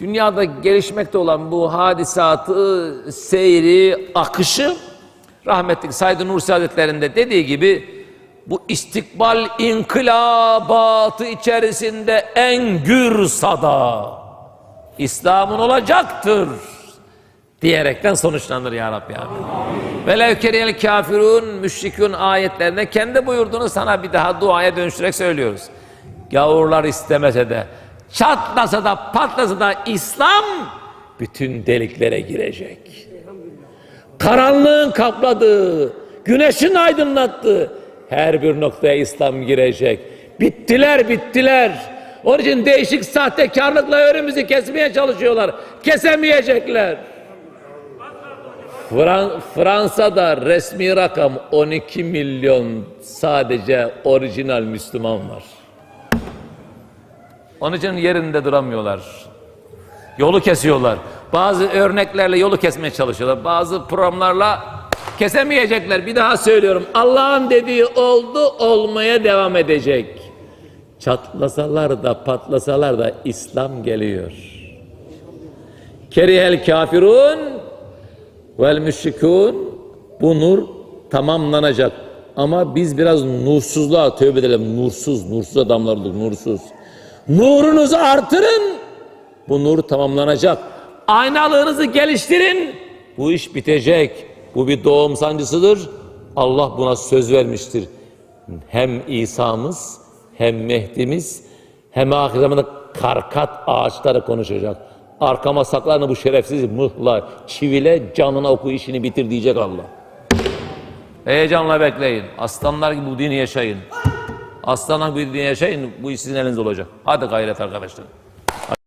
dünyada gelişmekte olan bu hadisatı, seyri, akışı rahmetli Said Nursi Hazretleri'nde dediği gibi bu istikbal inkılabatı içerisinde en gür sada İslam'ın olacaktır diyerekten sonuçlanır ya Rabbi amin. Velev keriyel kafirun müşrikün ayetlerinde kendi buyurduğunu sana bir daha duaya dönüştürerek söylüyoruz. Gavurlar istemese de çatlasa da patlasa da İslam bütün deliklere girecek. Karanlığın kapladığı, güneşin aydınlattığı her bir noktaya İslam girecek. Bittiler, bittiler. Onun için değişik sahtekarlıkla önümüzü kesmeye çalışıyorlar. Kesemeyecekler. Fran- Fransa'da resmi rakam 12 milyon sadece orijinal Müslüman var. Onun için yerinde duramıyorlar. Yolu kesiyorlar. Bazı örneklerle yolu kesmeye çalışıyorlar. Bazı programlarla kesemeyecekler. Bir daha söylüyorum. Allah'ın dediği oldu, olmaya devam edecek. Çatlasalar da patlasalar da İslam geliyor. Kerihel kafirun vel müşrikun bu nur tamamlanacak. Ama biz biraz nursuzluğa tövbe edelim. Nursuz, nursuz adamlar olduk, nursuz. Nurunuzu artırın. Bu nur tamamlanacak. Aynalığınızı geliştirin. Bu iş bitecek. Bu bir doğum sancısıdır. Allah buna söz vermiştir. Hem İsa'mız, hem Mehdi'miz, hem ahir zamanda karkat ağaçları konuşacak. Arkama saklanın bu şerefsiz mıhla, çivile, canına oku işini bitir diyecek Allah. Heyecanla bekleyin. Aslanlar gibi bu dini yaşayın. Aslanlar gibi bu dini yaşayın. Bu iş sizin elinizde olacak. Hadi gayret arkadaşlar.